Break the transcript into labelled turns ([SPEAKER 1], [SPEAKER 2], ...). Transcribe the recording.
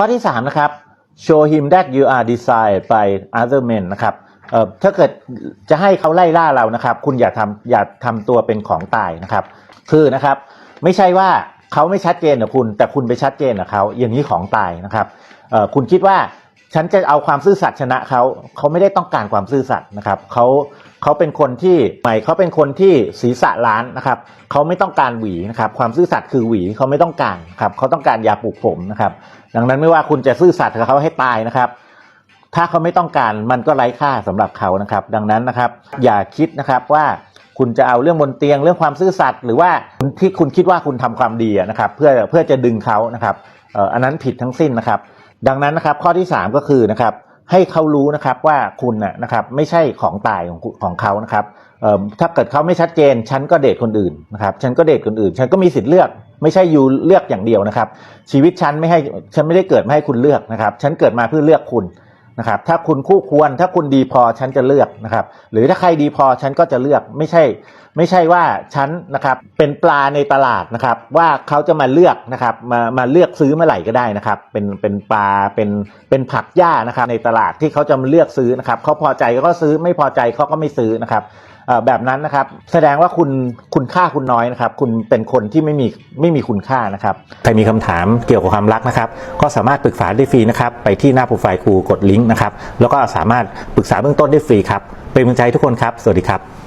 [SPEAKER 1] ข้อที่ 3 นะครับ show him that you are desired by other men นะครับเอ่อถ้าเกิดจะให้เขาไล่ล่าเรานะครับ คุณอย่าทำอย่าทำตัวเป็นของตายนะครับ คือนะครับ ไม่ใช่ว่าเขาไม่ชัดเจนกับคุณ แต่คุณไปชัดเจนกับเขาอย่างนี้ของตายนะครับเอ่อคุณคิดว่า ฉันจะเอาความซื่อสัตย์ชนะเขาเขาไม่ได้ต้องการความซื่อสัตย์นะครับเขาเขาเป็นคนที่ใหม่เขาเป็นคนที่ศีรษะล้านนะครับเขาไม่ต้องการหวีนะครับความซื่อสัตย์คือหวีเขาไม่ต้องการครับเขาต้องการยาปลูกผมนะครับ ดังนั้นไม่ว่าคุณจะซื่อสัตย์กับเขาให้ตายนะครับถ้าเขาไม่ต้องการมันก็ไร้ค่าสำหรับเขานะครับ ดังนั้นนะครับ อย่าคิดนะครับว่าคุณจะเอาเรื่องบนเตียงเรื่องความซื่อสัตย์หรือว่าที่คุณคิดว่าคุณทำความดีนะครับ เพื่อเพื่อจะดึงเขานะครับอันนั้นผิดทั้งสิ้นนะครับ ดังนั้นนะครับข้อที่ 3 ก็คือนะครับให้เขารู้นะครับว่าคุณนะครับไม่ใช่ของตายของของเขานะครับถ้าเกิดเขาไม่ชัดเจน ฉันก็เดทคนอื่นนะครับฉันก็เดทคนอื่น ฉันก็มีสิทธิ์เลือก ไม่ใช่ยูเลือกอย่างเดียวนะครับ ชีวิตฉันไม่ให้ฉันไม่ได้เกิดมาให้คุณเลือกนะครับ ฉันเกิดมาเพื่อเลือกคุณนะครับถ้าคุณคู่ควรถ้าคุณดีพอฉันจะเลือกนะครับ หรือถ้าใครดีพอฉันก็จะเลือกไม่ใช่ ไม่ใช่ว่าฉันนะครับเป็นปลาในตลาดนะครับ ว่าเขาจะมาเลือกนะครับมามาเลือกซื้อเมื่อไหร่ก็ได้นะครับ เป็นเป็นปลาเป็นเป็นผักหญ้านะครับ ในตลาดที่เขาจะมาเลือกซื้อนะครับเขาพอใจก็ซื้อไม่พอใจเขาก็ไม่ซื้อนะครับแบบนั้นนะครับแสดงว่าคุณคุณค่าคุณน้อยนะครับ คุณเป็นคนที่ไม่มีไม่มีคุณค่านะครับใครมีคำถามเกี่ยวกับความรักนะครับ ก็สามารถปรึกษาได้ฟรีนะครับ ไปที่หน้าโปรไฟล์ครูกดลิงก์นะครับแล้วก็สามารถปรึกษาเบื้องต้นได้ฟรีครับเป็นกำลังใจทุกคนครับ สวัสดีครับ